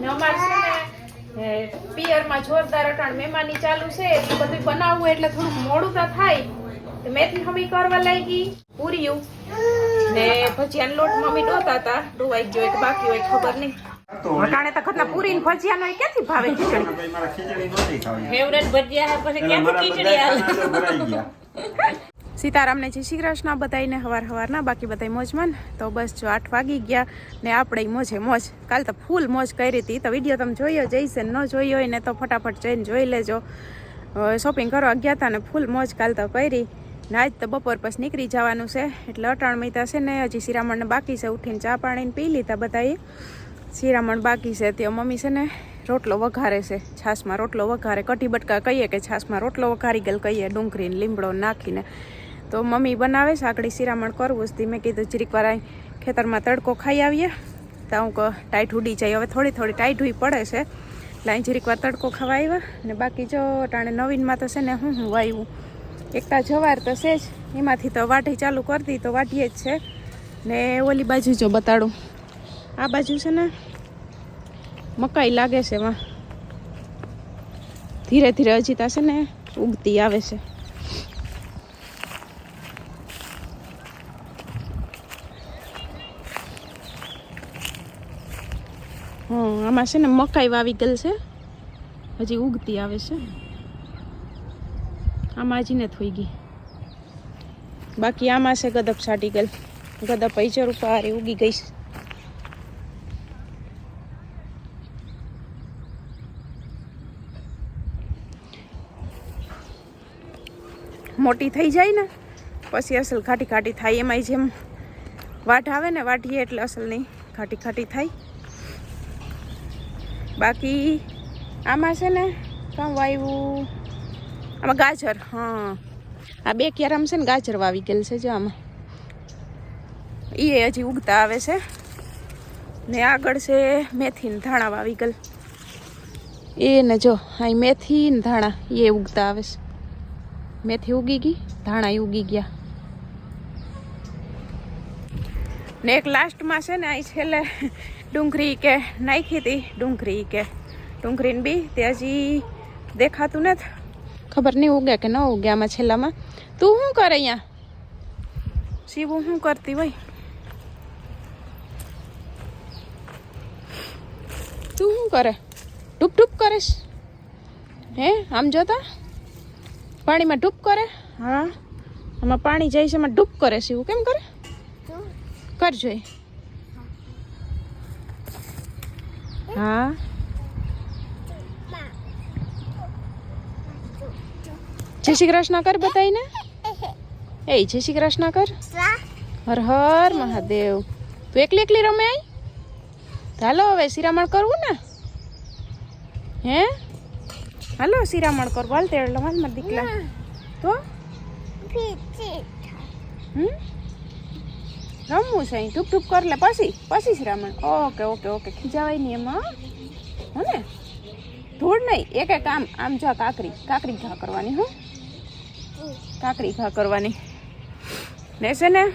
ને અમારે છે ને એ, પિયરમાં જોરદાર અટાણ મહેમાની ચાલુ છે એટલે બધું બનાવવું એટલે થોડુંક મોડું તો થાય. તો મેથી હમી કરવા લાગી પૂર્યું ને ભજીયાનો લોટ મમ્મી ડોતા હતા ડોવાઈ ગયો એક બાકી હોય ખબર નહીં. અટાણે તો ઘરના પૂરી ને ભજીયાનો ય ક્યાંથી ભાવે ખીચડી? મારા ખીચડી ફેવરેટ ભજીયા હે પછી ક્યાંથી ખીચડી બધા સીતારામને જય શ્રી કૃષ્ણ બધાઈને હવાર હવારના, બાકી બધા મોજમાં તો બસ જો આઠ વાગી ગયા ને આપણે મોજે મોજ. કાલ તો ફૂલ મોજ કરી હતી. તો વીડિયો તમે જોયો, જઈશે ને જોયો હોય ને તો ફટાફટ જઈને જોઈ લેજો. શોપિંગ કરવા ગયા હતા ને ફૂલ મોજ કાલ તો કરી. ના આજ તો બપોર પછી નીકળી જવાનું છે. એટલે અટાણ મહિતા છે ને, હજી શિરામણને બાકી છે. ઉઠીને ચા પાણીને પી લીધા બધાએ. શિરામણ બાકી છે. ત્યાં મમ્મી છે ને, રોટલો વઘારે છે. છાશમાં રોટલો વઘારે. કઢી બટકા કહીએ કે છાશમાં રોટલો વઘારી ગયેલ કહીએ. ડુંગળીને લીમડો નાખીને તો મમ્મી બનાવે છે આકડી શિરામણ કરવું જ. મેં કીધું જરીક વાર ખેતરમાં તડકો ખાઈ આવીએ. તો હું ટાઈટ ઉડી જાય. હવે થોડી થોડી ટાઈટ ઉઈ પડે છે. લાઈન જરીક વાર તડકો ખાવા આવ્યા ને બાકી જો ટાણે નવીનમાં તો છે ને હું હું વાવ્યું એકતા જવાર તો છે જ. એમાંથી તો વાટી ચાલુ કરતી તો વાટીએ જ છે. ને ઓલી બાજુ જો બતાડું. આ બાજુ છે ને મકાઈ લાગે છે એમાં. ધીરે ધીરે હજી છે ને ઉગતી આવે છે. હં છે ને મકાઈ વાવી ગયેલ છે. હજી ઉગતી આવે છે. આમાં હજી ને થઈ ગઈ. બાકી આમાં છે ગદપ સાટી ગયેલ ગદપ પૈચર ઉપર ઉગી ગઈ છે. મોટી થઈ જાય ને, પછી અસલ ખાટી ખાટી થાય. એમાંય જેમ વાટ આવે ને વાટીએ એટલે અસલ નહીં. ખાટી ખાટી થાય. બાકી આમાં છે ને કામ વાવ્યું આમાં ગાજર, હા. આ બે ક્યારામ છે ને ગાજર વાવી ગયેલ છે જો આમાં. એ હજી ઉગતા આવે છે. ને આગળ છે મેથી ધાણા વાવી ગયેલ. એ ને જો અહીં મેથી ને ધાણા એ ઉગતા આવે છે. મેથી ઉગી ગઈ, ધાણા ઉગી ગયા. ને એક લાસ્ટમાં છે ને અહીં છેલ્લે ડુંગળી કે નાખી હતી ડુંગળી કે ડુંગળીને બી તે હજી દેખાતું નથી. ખબર નહીં ઉગે કે ન ઉગે આમાં છેલ્લામાં. તું શું કરે અહીંયા? શિવું શું કરતી હોય? તું શું કરે? ટૂપ ટૂપ કરીશ હે, આમ જોતા? પાણીમાં ડૂબ કરે? હા, આમાં પાણી જાય છે એમાં ડૂબ કરે છે કેમ કરે? કરજો હા? જય શ્રી કૃષ્ણ કર બતાવીને એ જય શ્રી કૃષ્ણ કર. હર હર મહાદેવ. તું એકલી એકલી રમે આઈ હાલો હવે શિરામણ કરવું ને? હે? હાલો શિરામણ કરવું. હાલ તેડ લો હાલ મારા દીકલા તો? હમ? રમવું છે અહીં ટૂપ ટૂપ કર લે, પછી પછી શિરામણ ઓકે ઓકે ઓકે, ખીજાવાય નહીં એમાં, હો? ને? ધૂળ નહીં, એક એક આમ આમ જો કાકરી કાકરી ઘા કરવાની, હો? કાકરી ઘા કરવાની. ને છે ને,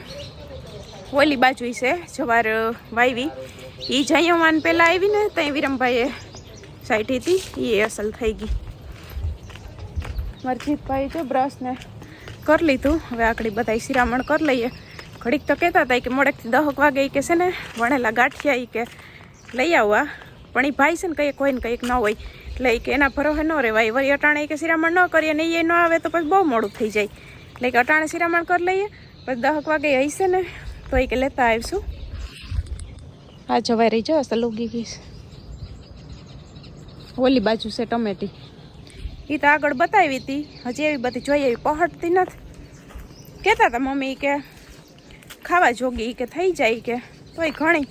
ઓલી બાજુ છે, જવાર વાવી એ જયમાન પહેલાં આવી ને ત્યાં વિરમભાઈએ સાઈટી હતી એ અસલ થઈ ગઈ. મરજીતભાઈ જો બ્રશ ને કરી લીધું, હવે આકડી બધા શિરામણ કરી લઈએ. ઘડીક તો કહેતા હતા કે મોડેકથી દહક વાગે એ કે છે ને વણેલા ગાંઠિયા એ કે લઈ આવવા. પણ એ ભાઈ છે ને કંઈક હોય ને કંઈક ન હોય. એટલે કે એના ભરોહે ન રહેવાય વળી અટાણે કે શિરામણ ન કરીએ ને એ ન આવે તો પછી બહુ મોડું થઈ જાય. એટલે કે અટાણે શિરામણ કરી લઈએ. પછી દહક વાગે હશે ને તો એ કે લેતા આવીશું. આ જવાય રહી જાવ અસલ ઉગી ગઈ છે ઓલી બાજુ છે ટમેટી. એ તો આગળ બતાવી હતી. હજી એવી બધી જોઈએ એવી પહોંચતી નથી. કહેતા હતા મમ્મી કે ખાવા જોગી કે થઈ જાય કે. તોય ઘણી.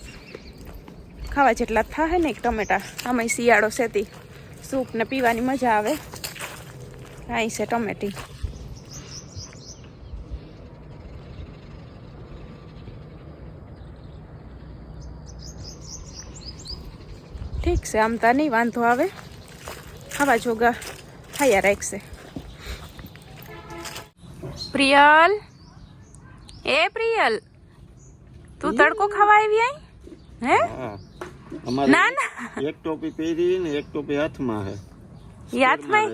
ખાવા જેટલા થાય ને ટમેટા. આમાં શિયાળો સેતી સૂપ ને પીવાની મજા આવે. અહીં છે ટમેટી. ઠીક છે, આમ તો નહીં વાંધો આવે. ખાવા જોગા થયા રાખશે. પ્રિયલ? એ પ્રિયલ તું તડકો ખાવા આવી આઈ હે? અમારે ના ના. એક ટોપી પહેરી ને એક ટોપી હાથમાં હે. હાથમાં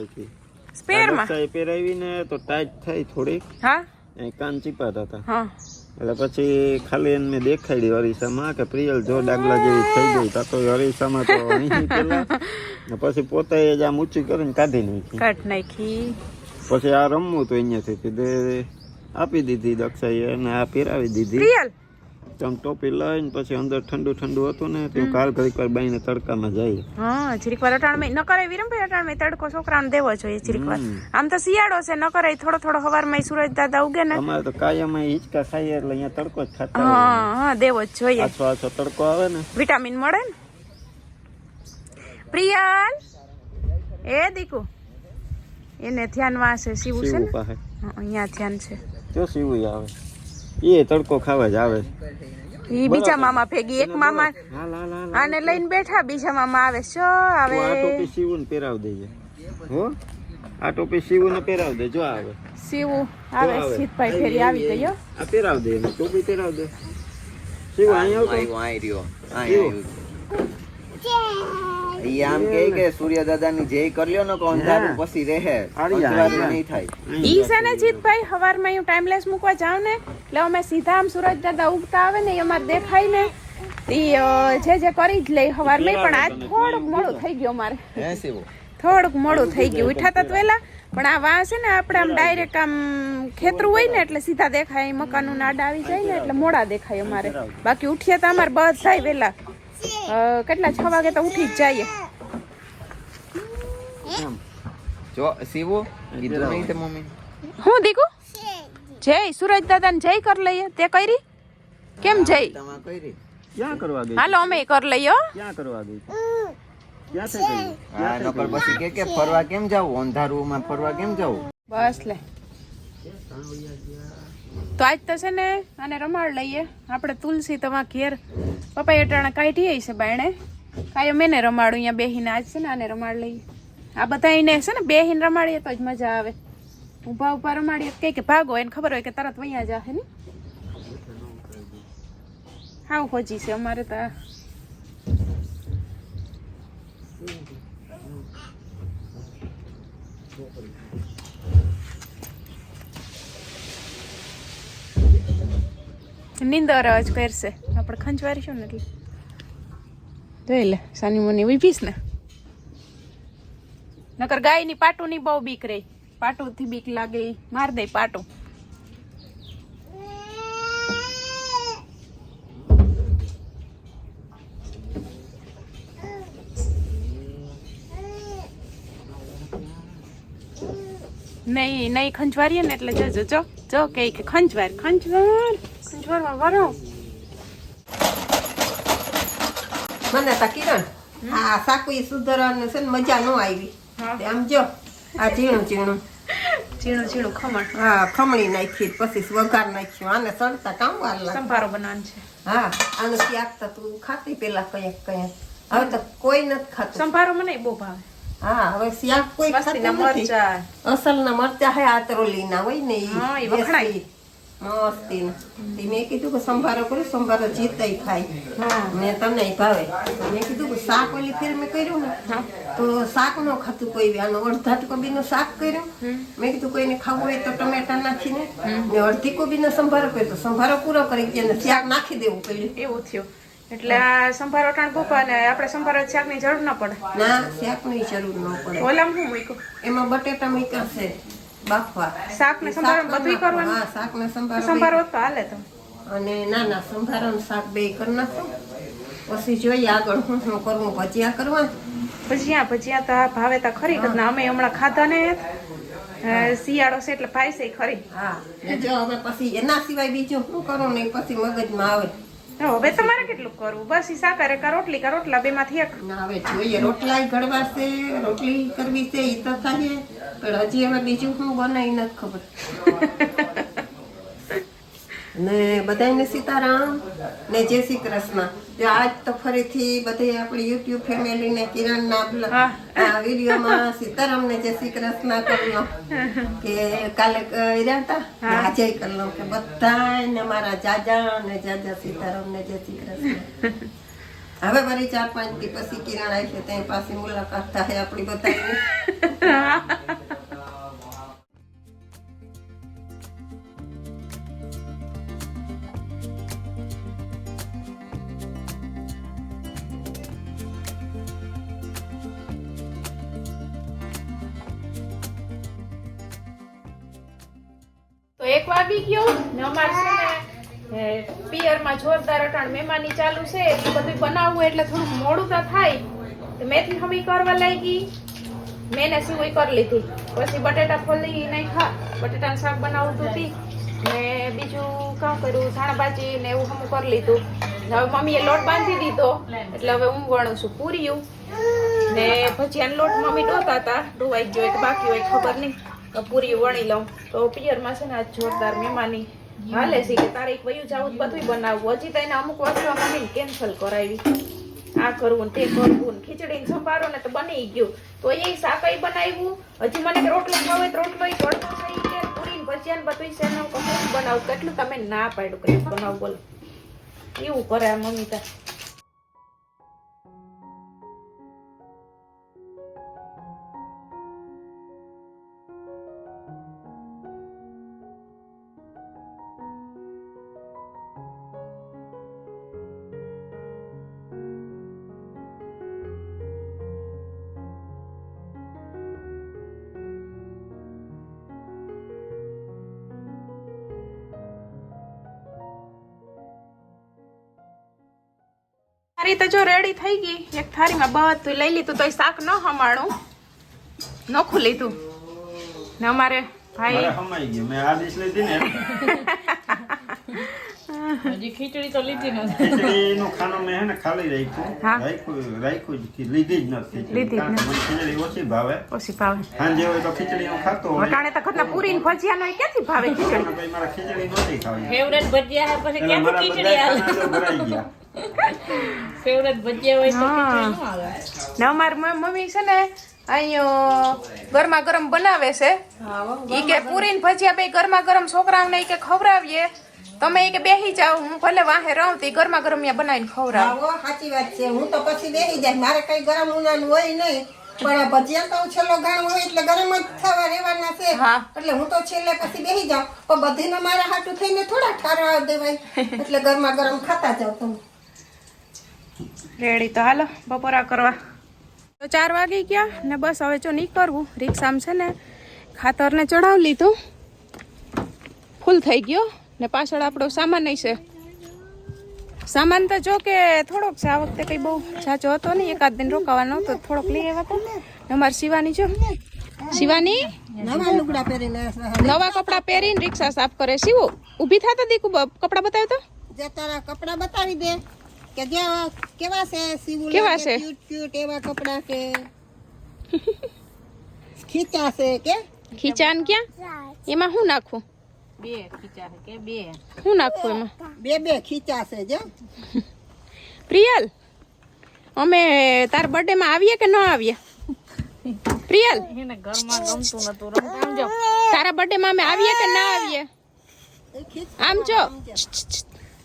સ્પેરમાં પહેરાવી ને તો ટાઈટ થઈ થોડી હા. એ કાન ચીપાતા હતા. હા. એટલે પછી ખાલી એને મેં દેખાડી અરીસામાં કે પ્રિયલ જો ડાગલા જેવી થઈ ગઈ તો અરીસામાં તો અહીં પેલા ને પછી પોતે જ આમ ઊંચી કરીને કાઢી નાખી. કાઢ નાખી. પછી આ રમવું તો અહીંયાથી કીધે આપી દીધી દક્ષાએ અને આ પહેરાવી દીધી. પ્રિયલ તો આમ ટોપી લઈને પછી અંદર ઠંડુ ઠંડુ હતું ને તો કાલ ઘડીક વાર બાઈને તડકામાં જાય. હા જીરીક વાર અટાણ ન કરે વિરમભાઈ અટાણમાં તડકો છોકરાને દેવો જોઈએ જીરીક વાર. આમ તો શિયાળો છે ન કરે થોડો થોડો હવારમાં સૂરજ દાદા ઉગે ને. અમારે તો કાયમ હિંચકા ખાઈએ એટલે અહીંયા તડકો જ ખાતા હા હા દેવો જ જોઈએ. આછો આછો તડકો આવે ને. વિટામિન મળે ને? પ્રિયલ? એ દીકુ. એને ધ્યાનમાં વાસે શિવ છે ને? અહીંયા ધ્યાન છે. જો સીવું આવે. એ તડકો ખાવા જ આવે. ઈ બીજા મામા ભેગી એક મામા આને લઈને બેઠા બીજા મામા આવે શો આવે? આ ટોપી સીવું પહેરાવી દેજે. હો? આ ટોપી સીવું ને પહેરાવ દે જો આવે. સીવું આવે સીતભાઈ ફેરી આવી ગયો આ પહેરાવ દે ટોપી પહેરાવ દે. સીવું અહીંયા આવતો શીવું. ઈ આમ કે કે સૂર્ય દાદા ની જય કર્યો ને કોણ હા. પછી રહે. નહીં થાય. ઈ સને જીતભાઈ હવારમાં હું ટાઈમલેસ મૂકવા જાઉં ને એટલે અમે સીધા આમ સૂરજ દાદા ઉગતા આવે ને એ અમારે દેખાય ને ઈ જે જે કરી જ લઈ હવારમાં પણ આજ થોડુંક મોડું થઈ ગયું મારે થોડુંક મોડું થઈ ગયું. ઉઠાતા તો વહેલા પણ આ વાં છે ને આપણે આમ ડાયરેક્ટ આમ ખેતરું હોય ને એટલે સીધા દેખાય મકાનનું નાડ આવી જાય ને એટલે મોડા દેખાય અમારે. બાકી ઉઠીએ તો અમારે બધા વહેલા. અ, કેટલા છ વાગે તો ઉઠી જ જઈએ. જો સીવો કીધું નહીં તે મમ્મી. હું દીકુ? જય સુરજ દાદાને જય કર લઈએ. તે કરી? કેમ જય? તમા કરી. ક્યાં કરવા ગઈ? હાલો અમે કર લઈએ હો. ક્યાં કરવા ગઈ? ક્યાં થઈ ગઈ? હા નકર પછી કે કે ફરવા કેમ જાવ અંધારું માં ફરવા કેમ જાવ બસ લે. તો આજ તો છે ને આને રમાડ લઈએ. આપણે તુલસી તમા ઘેર. પપ્પા અટાણા કાઢી છે બાયણે. કાંઈ મેને રમાડું, અહીંયા બેહીને આજ છે ને આને રમાડ લઈએ. આ બધા એને છે ને બેહીને રમાડીએ તો જ મજા આવે. ઊભા ઊભા રમાડીએ કહે કે ભાગો એને ખબર હોય કે તરત વૈયા જાહે ને. હાવ ખોજી છે અમારે તો નિંદર જ કરશે. આપણે ખંજવારીશું ને એટલે. જોઈ લે સાની મુની ઉભીશ ને. નકર ગાયની પાટુની બહુ બીક રહી. પાટુથી બીક લાગે માર દે પાટું. નહીં નહીં ખંજવારીએ ને એટલે જજો જો જો કે ખંજવાર ખંજવાર. ખંજવારમાં વારો મને તા કિરણ આ સાકુઈ સુધારવાનું છે ને મજા ન આવી હા. આમ જો આ ઝીણું ઝીણું ઝીણું ઝીણું ખમણ હા ખમણી નાખી પછી વઘાર નાખ્યું આને સડતા કામ વાર લાગે સંભારો બનાવવાનો છે હા આને શાક તો ખાતી પેલા કંઈક કંઈક હવે તો કોઈ નથી ખાતું સંભારો મને બહુ ભાવે હા હવે શાક કોઈ ખાતું નથી મરચાં અસલના મરચા હે આતરોલી ના હોય ને હા, ઈ વખણાય. મસ્તી તે મેં કીધું કે સંભારો કર્યો સંભારો જીતાય ખાય. ને તમને ભાવે. મેં કીધું કે શાક ઓલી ફેર મેં કર્યું ને. તો શાક નો ખાતું કોઈ આનો અડધા કોબીનું શાક કર્યું. મેં કીધું કોઈને ખાવું હોય તો ટમેટા નાખીને ને. અડધી કોબીનો સંભારો કર્યો. તો સંભારો પૂરો કરી ગયા ને શાક નાખી દેવું પેલું એવું થયું. એટલે આ સંભારો ટાણ ગોપા ને આપણે સંભારો શાકની જરૂર ન પડે. ના શાકની જરૂર ન પડે. ઓલા શું મૂક્યું? એમાં બટેટા મૂક્યા છે. બાફવા. શાક ને સંભારો શાકમાં કરવાનું હા શાક ને સંભારો સંભારો તો હાલે તો. અને ના ના સંભારો ને શાક બે કરી નાખો પછી જોઈએ આગળ શું શું કરવું ભજીયા કરવા. ભજીયા ભજીયા તો ભાવે તો ખરી અમે હમણાં ખાધા ને. શિયાળો છે એટલે ભાઈ છે ખરી. હા જો હવે પછી એના સિવાય બીજું શું કરું ને પછી મગજમાં આવે. હવે તમારે કેટલું કરવું? બસ ઈસા કરે કા રોટલી કા રોટલા બે માંથી એક. ના હવે જોઈએ રોટલા ઘડવા છે રોટલી કરવી છે એ તો થાય. પણ હજી હવે બીજું શું બનાવી નથી ખબર. ને બધાને સીતારામ ને જય શ્રી કૃષ્ણ. તે આજ તો ફરીથી બધી આપણી યુટ્યુબ ફેમિલી ને કિરણ ના હા. આ વિડીયોમાં સીતારામ ને જય શ્રી કૃષ્ણ કરલો કે કાલે કર્યા હતા આજે કરલો કે બધાને મારા જાજા ને જાજા સીતારામ ને જય શ્રી કૃષ્ણ. હવે મારી ચાર પાંચ દિવસ પછી કિરણ આવશે ત્યાં પાછી મુલાકાત થાય આપણી બધાની. એક વાગી ગયો ને અમારે છે ને પિયરમાં જોરદાર અટાણ મહેમાની ચાલુ છે બધું બનાવવું એટલે થોડું મોડું તો થાય. તો મેથી હમી કરવા લાગી. મેં ને સિવાય કરી લીધી. પછી બટેટા ફોલી ખા બટેટાનું શાક બનાવતું હતી ને બીજું કામ કર્યું ધાણાભાજી ને એવું હમું કરી લીધું. હવે મમ્મીએ લોટ બાંધી દીધો. એટલે હવે હું વણું છું પૂર્યું. ને ભજીયાનો લોટ મમ્મી ડોતા હતા. ડોવાઈ ગયો બાકી હોય, ખબર નહીં. પૂરી વણી લઉં. તો પિયરમાં છે ને આ જોરદાર મહેમાની હાલે છે કે તારે એક વયું જાવું બધું બનાવવું. હજી તો અમુક વસ્તુ મમ્મીને કેન્સલ કરાવી. આ કરવું તે કરવું ખીચડી સંભારો ને તો બની ગયું. તો એ શાકઈ બનાવ્યું. હજી મને રોટલો ખાવે તો રોટલો થઈ કે પૂરી ભજીયા બધું છે હું બનાવું. કેટલું તમે ના પાડ્યું કઈ બનાવું બોલો. એવું કરે મમ્મી તા. થારી તો જો રેડી થઈ ગઈ. એક થારીમાં બધું લઈ લીધું તો શાક ન હમાણું નોખું લીધું. ને અમારે ભાઈ હમાઈ ગયું. મેં આ ડીશ લીધી ને. હજી ખીચડી તો લીધી નથી. ખીચડીનું ખાનું મેં હે ને ખાલી રાખ્યું. રાખ્યું રાખ્યું જ લીધી જ નથી લીધી જ કારણ કે મને ખીચડી ઓછી ભાવે. ઓછી ભાવે. સાંજે હોય તો ખીચડી હું ખાતો હોય. વટાણે તો ઘરના પૂરી ને ભજીયા નો ક્યાંથી ભાવે ખીચડી? અને ખીચડી નહોતી ખાવી ફેવરેટ ભજીયા હે પછી ક્યાંથી ખીચડી આવે? ભરાઈ ગયા. ફેવરેટ ભજીયા હોય તો આવે. ના અમારી મમ્મી છે ને અહીં ગરમા ગરમ બનાવે છે. ઈ કે પૂરી ને ભજીયા બે ગરમા ગરમ છોકરાઓને ઈ કે ખવડાવીએ. તમે કે બેહી જાઓ હું ભલે વાહે રહું તે ગરમા ગરમ ત્યાં બનાવીને ખવડાવ. સાચી વાત છે. હું તો પછી બેસી જાય મારે કઈ ગરમ ઉનાનું હોય નહીં પણ આ ભજીયા તો છેલ્લો ગાણ હોય એટલે ગરમ જ થવા રહેવાના છે. હા. એટલે હું તો છેલ્લે પછી બેસી જાઉં. પણ બધીને મારા હાટું થઈને થોડા ઠારવા દેવાય. એટલે ગરમા ગરમ ખાતા જાવ તમે. રેડી તો હાલો બપોરા કરવા. તો ચાર વાગી ગયા ને બસ હવે જો નીકળવું. રિક્ષામાં છે ને ખાતરને ચડાવી લીધું. ફૂલ થઈ ગયો ને પાછળ આપણો સામાન છે. સામાન તો જો કે થોડોક છે આ વખતે કંઈ બહુ જાજો હતો નહીં. એકાદ દિન રોકાવાનો હતો થોડોક લઈ આવ્યા હતા. ને અમારે શિવાની જો. શિવાની? નવા લુગડા પહેરીને નવા કપડાં પહેરીને રિક્ષા સાફ કરે. શિવું ઊભી થતા તો દીકુ કપડાં બતાવ તો? જે તારા કપડા બતાવી દે. કે જેવા કેવા છે? સીવું કેવા છે? ક્યુટ ક્યુટ એવા કપડા છે? ખીચા છે કે? ખીચાન ક્યાં? એમાં શું નાખું? બે ખીચા છે કે બે? શું નાખું એમાં? બે બે ખીચા છે જો પ્રિયલ અમે તાર બર્થડે માં આવીએ કે ન આવીએ? પ્રિયલ એને ઘરમાં ગમતું નતું રમતા જો તારા બર્થડે માં અમે આવીએ કે ના આવીએ? આમ જો.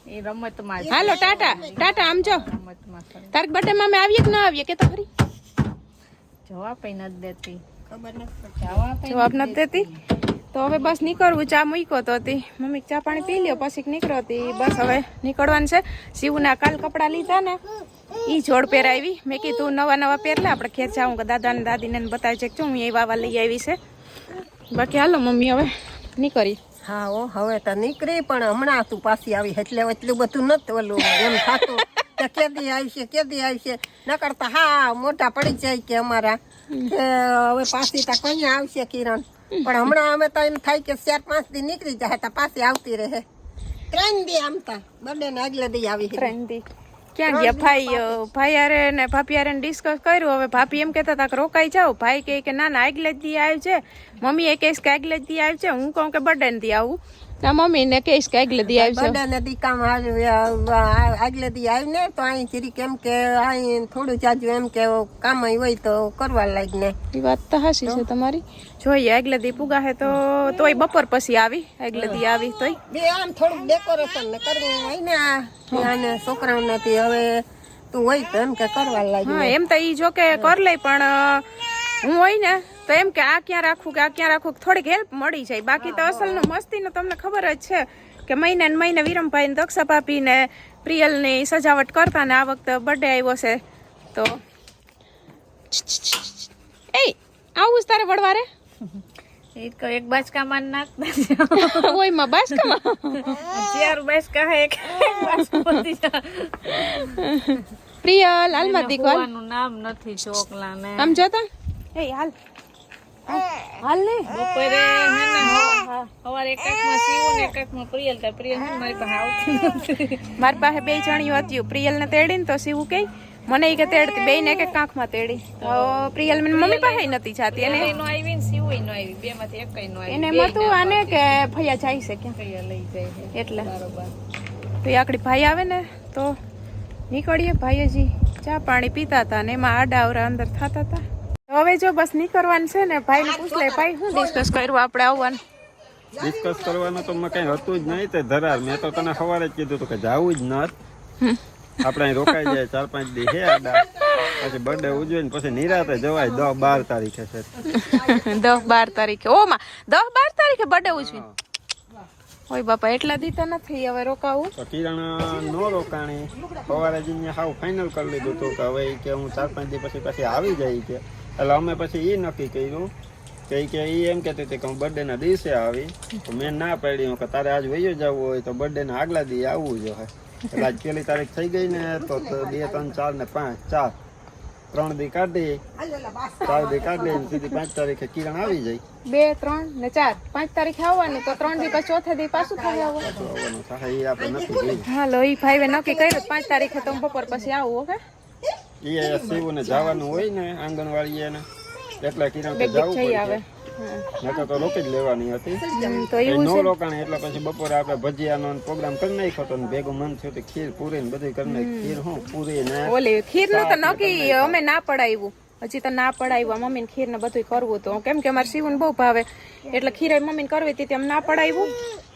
એ રમતમાં હાલો ટાટા. ટાટા આમ જો. રમતમાં બટે તાર બર્થડે માં અમે આવીએ કે ન આવીએ? કે તો ખરી. જવાબ નથી દેતી. ખબર નથી જવાબ નથી દેતી. તો હવે બસ નીકળવું ચા મૂક્યો તો હતી. મમ્મી ચા પાણી પી લ્યો પછી નીકળો હતી. બસ હવે નીકળવાનું છે. શિવના કાલ કપડાં લીધા ને એ જોડ પહેરાવી. મેં કીધું નવા નવા પહેરલા આપણે ખેર જાઉં. કે દાદા ને દાદીને ને બતાવી છે કે હું એ વાવા લઈ આવી છે. બાકી હાલો મમ્મી હવે નીકળી. હા, ઓ, હવે તો નીકળી, પણ હમણાં તું પાછી આવી. એટલે એટલું બધું નથી ઓલું એમ થતું. કે કેદી આવશે કેદી આવશે? ન કરતા હા, મોટા પડી જાય કે અમારા. કે હવે પાછી તો કઈ આવશે, કિરણ. પણ હમણાં અમે તો એમ થાય કે ચાર, પાંચ દી નીકળી જાય તો પાછી આવતી રહે. ત્રણ દી આમતા બંને ને આગલે દી આવી ત્રણ ટ્રેનથી ક્યાં ગયા? ભાઈ ભાઈ અરે ને ભાભી અરે ડિસ્કસ કર્યું. હવે ભાભી એમ કહેતા હતા કે રોકાઈ જાઓ. ભાઈ કહે કે ના ના આગલે જ દી આવ્યું છે. મમ્મી એ કેસ કે આગલે જ દી આવ્યું છે. હું કહું કે બર્થડે દી આવું. ના મમ્મી ને કહીશ કે આગલે દી આવ્યું છે બર્થડે ને દી કામ આવ્યું આગલે દી આવીને ને તો અહીં ચીરી કેમ કે અહીં થોડું જાજુ એમ કે કામ હોય તો કરવા લાગ ને. એ વાત તો હાસી છે તમારી. જોઈએ આગલે દી પુગા હે તો તોય બપોર પછી આવી આગલે દી આવી તોય. બે આમ થોડુંક ડેકોરેશન ને કરવું હોય ને આ આને છોકરાઓને થી હવે તું હોય તો એમ કે કરવા લાગ હા એમ તો ઈ જો કે કર લે પણ હું હોય ને તો એમ કે આ ક્યાં રાખવું કે આ ક્યાં રાખવું થોડીક હેલ્પ મળી જાય. બાકી તો અસલનું મસ્તીનું તમને ખબર જ છે કે મહિને ને મહિને વિરમભાઈ ને દક્ષા ભાભી ને પ્રિયલની સજાવટ કરતા ને આ વખતે બર્થડે આવ્યો છે. તો એ આવું જ તારે તો એક બાચકામાં નાખતા ઓય બાસકામાં ચાર બાચકા હે એક પ્રિયલ હાલમાં દીકો હાલ? કુવાનું નામ નથી ચોકલા ને આમ જોતા? એ હાલ. હાલ. ને બપોરે હે ને સવારે એક સીવું ને એક પ્રિયલ. થાય પ્રિયલ હે મારી પાસે આવતી મારી પાસે બે જણીઓ હતી. પ્રિયલ ને તેડી ને તો સીવું કઈ મને એ કે તેડતી બે ને એક આંખમાં તેડી. પ્રિયલ મને મમ્મી પાસે નથી જાતી એને. નો આવી ને સીવું નો આવી બે માંથી એક નો આવી. એને મતું આને કે ભૈયા જાય છે લઈ જાય છે. એટલે. બરોબર. તો એ આકડી ભાઈ આવે ને તો નીકળીએ ભાઈજી ચા પાણી પીતા હતા ને એમાં આડા અવરા અંદર થતા હતા. હવે જો બસ નીકળવાનું છે ને ભાઈને પૂછ લે ભાઈ શું ડિસ્કસ કર્યું આપણે આવવાનું? ડિસ્કસ કરવાનું તો મેં કઈ હતું જ નહીં તે ધરાર. મેં તો તને સવારે જ કીધું હતું કે જાવું જ નત. આપણે અહીં રોકાઈ જાય ચાર પાંચ દી હે આડા. પછી બર્થડે ઉજવીને પછી નિરાતે જવાય. દસ બાર તારીખે છે. દસ બાર તારીખે. ઓ માં દસ બાર તારીખે બર્થડે ઉજવી. ઓય બાપા એટલા દીતા નથી હવે રોકાવું. તો કિરણ નો રોકાણી. સવારે જ અહીંયા હાવ ફાઇનલ કરી લીધું હતું કે હવે કે હું ચાર પાંચ દી પછી પછી આવી જાય કે. એટલે અમે પછી એ નક્કી કર્યું કે કે એ એમ કહેતી હતી કે હું birthday ના દિવસે આવી. તો મેં ના પાડી કે તારે આજ વયો જવું હોય તો બર્થડેના ના આગલા દી આવવું જોઈએ એટલે આજ પેલી તારીખ થઈ ગઈ ને તો બે ત્રણ ચાર ને પાંચ ચાર. ત્રણ દી કાઢી. ચાર દી કાઢી ને સીધી પાંચ તારીખે કિરણ આવી જાય. બે ત્રણ ને ચાર. પાંચ તારીખે આવવાનું તો ત્રણ દી પછી ચોથે દી પાછું થઈ આવવાનું એ હાલો ઈ ભાઈ નક્કી કર્યું પાંચ તારીખે તો બપોર પછી આવું ઓકે? એ શિવને જવાનું હોય ને આંગણવાડી એને એટલે કિરણ કે જવું પડે નકર તો રોકી જ લેવાની હતી. તો નો રોકાણી એટલે પછી બપોરે આપણે ભજીયાનો પ્રોગ્રામ કરી નાખ્યો હતો ભેગું મન થયું ખીર પૂરી ને બધું કરી નાખી ખીર હું પૂરી ને ઓલી ખીરનું તો નક્કી અમે ના પડાવ્યું હજી તો ના પડાવ્યું મમ્મી ને ખીર ને બધું કરવું હતું. કેમ કે અમારે ને બહુ ભાવે. એટલે ખીર મમ્મી ને કરવી હતી તેમ ના પડાવ્યું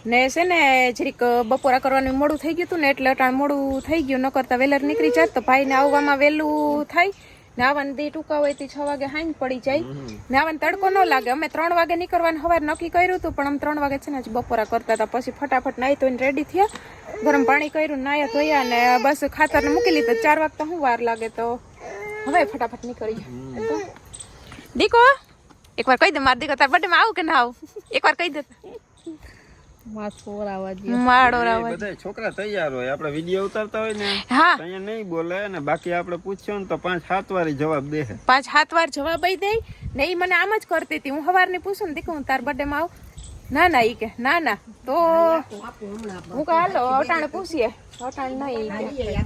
ને છે ને જરીક બપોરા કરવાનું મોડું થઈ ગયું હતું ને એટલે અટાણ મોડું થઈ ગયું ન કરતા વેલર નીકળી જાત. તો ભાઈ ને આવવામાં વહેલું થાય. ને આવવાનું દી ટૂંકા હોય તે છ વાગે હાઈન પડી જાય. ને આવવાનું તડકો ન લાગે. અમે ત્રણ વાગે નીકળવાનું હવાર નક્કી કર્યું હતું પણ અમે ત્રણ વાગે છે ને હજી બપોરા કરતા હતા. પછી ફટાફટ નાહી ધોઈને રેડી થયા. ગરમ પાણી કર્યું નાયા ધોયા ને બસ ખાતર ને મૂકી લીધું. ચાર વાગતા શું વાર લાગે તો? હવે ફટાફટ નીકળી દીકો એકવાર કહી દે મારા દીકો તાર બર્થડે માં આવું કે ના આવું? એકવાર કહી દે માથું ઓરાવા દે માળો રાવા બધા છોકરા તૈયાર હોય. આપણે વીડિયો ઉતારતા હોય ને અહીંયા નહીં બોલે ને બાકી આપણે પૂછ્યો ને તો પાંચ સાત વાર જવાબ દે. પાંચ હાથ વાર જવાબ દઈ ને એ મને આમ જ કરતી હતી. હું સવારની પૂછું ને દીકું હું તાર બર્થડે માં આવું. ના ના ઈ કે ના ના. તો હું કાલો અટાણે પૂછીએ. અટાણે નહીં ઈ કે.